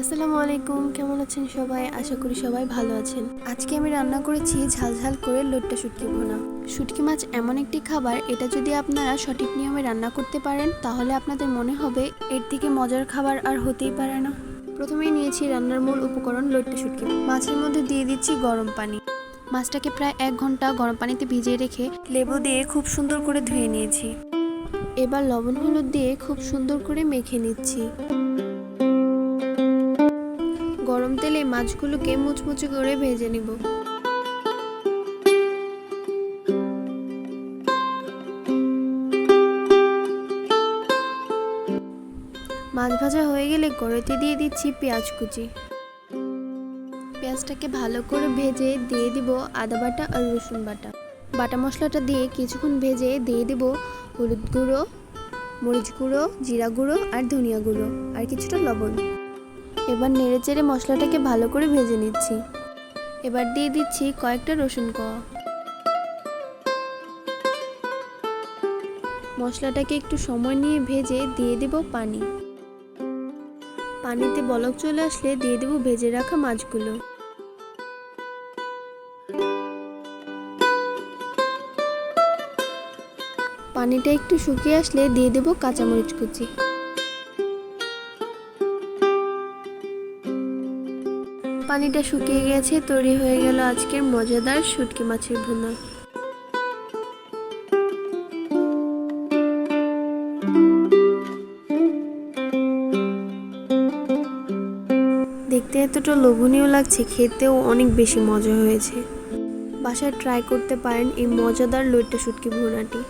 আসসালামু আলাইকুম, কেমন আছেন সবাই? আশা করি সবাই ভালো আছেন। আজকে আমি রান্না করেছি ঝালঝাল করে লোট্টা শুটকি ভোনা। শুটকি মাছ এমন একটি খাবার, এটা যদি আপনারা সঠিক নিয়মে রান্না করতে পারেন, তাহলে আপনাদের মনে হবে এর থেকে মজার খাবার আর হতেই পারে না। প্রথমেই নিয়েছি রান্নার মূল উপকরণ লোট্টা শুটকি। মাছের মধ্যে দিয়ে দিচ্ছি গরম পানি। মাছটাকে প্রায় এক ঘণ্টা গরম পানিতে ভিজিয়ে রেখে লেবু দিয়ে খুব সুন্দর করে ধুয়ে নিয়েছি। এবার লবণ হলুদ দিয়ে খুব সুন্দর করে মেখে নিচ্ছি। গরম তেলে মাছগুলোকে মুচমুচে করে ভেজে নিব। মাছ ভাজা হয়ে গেলে কড়াইতে দিয়ে দিচ্ছি পেঁয়াজ কুচি। পেঁয়াজটাকে ভালো করে ভেজে দিয়ে দিব আদা বাটা আর রসুন বাটা। বাটা মশলাটা দিয়ে কিছুক্ষণ ভেজে দিয়ে দিব হলুদ গুঁড়ো, মরিচ গুঁড়ো, জিরা গুঁড়ো আর ধনিয়া গুঁড়ো, আর কিছুটা লবণ। এবার নেড়ে চেড়ে মশলাটাকে ভালো করে ভেজে নিচ্ছি। এবার দিয়ে দিচ্ছি কয়েকটা রসুন কোয়া। মশলাটাকে একটু সময় নিয়ে ভেজে দিয়ে দেব পানি। পানিতে বলক চলে আসলে দিয়ে দেব ভেজে রাখা মাছগুলো। পানিটা একটু শুকিয়ে আসলে দিয়ে দেব কাঁচামরিচ কুচি। পানিটা শুকিয়ে গেছে, তৈরি হয়ে গেল আজকের মজাদার শুটকি মাছের ভুনা। দেখতে এতটা লোভনীয় লাগছে, খেতেও অনেক বেশি মজা হয়েছে। বাসায় ট্রাই করতে পারেন এই মজাদার লইট্টা শুটকি ভুনাটি।